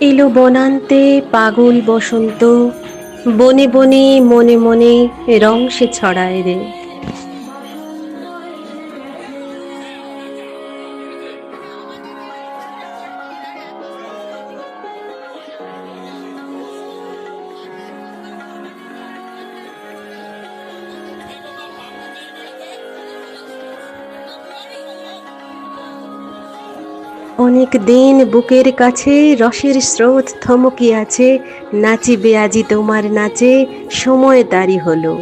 এলো বনান্তে পাগল বসন্ত। বনে বনে মনে মনে রং সে ছড়ায় রে। অনেক দিন বুকের কাছে রসের স্রোত থমকি আছে নাচিবে আজি তোমার নাচে, সময় তারি হলো।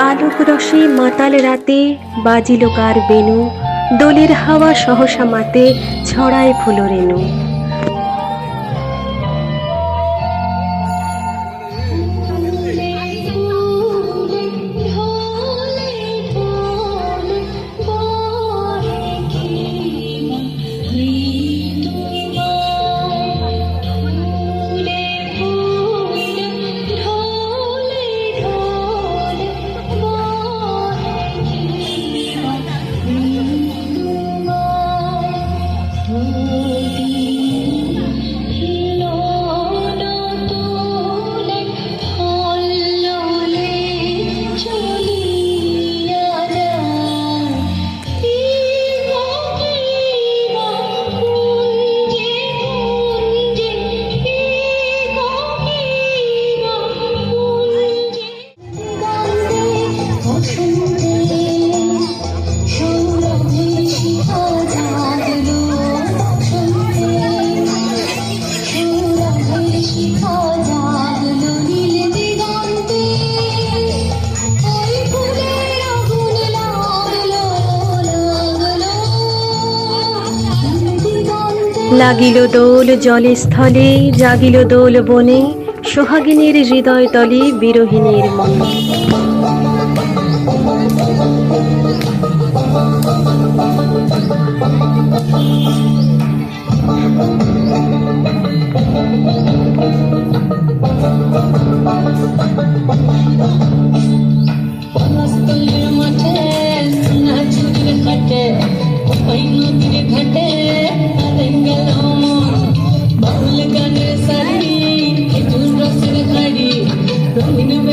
আলোক রসে মাতাল রাতে বাজিল কার বেনু দোলের হাওয়া সহসা মাতে ছড়ায় ফুল লাগিল দোল জলে স্থলে জাগিল দোল বনে, সোহাগিনীর হৃদয় তলে বিরোহিনীর মনে। মাঠে নাচুরির ঘাটে ওই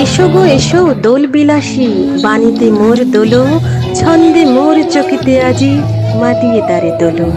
এসো গো, এসো দোল বিলাসী বাণীতে মোর দোলো, ছন্দে মোর চকিতে আজি মাতিয়ে তারে দোলো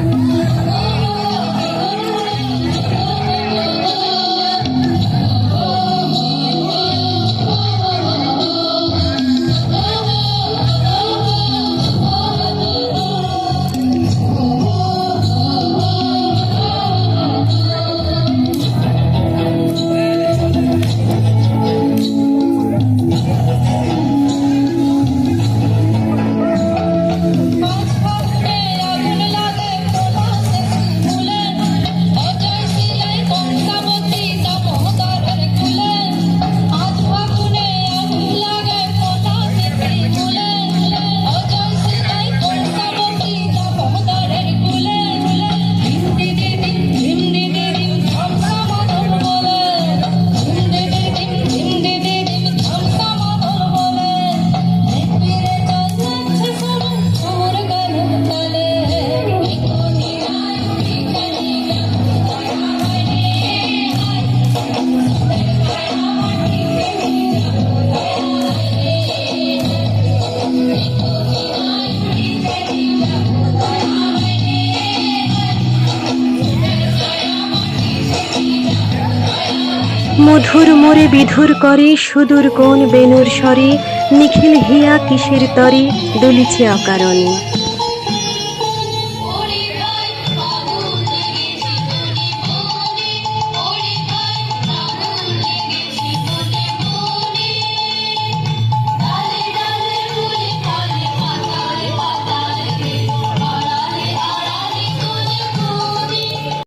মধুর মোরে বিধুর করে সুদূর কোন বেনুর স্বরে নিখিল হিয়া কিসের তরে দুলিছে অকারণে।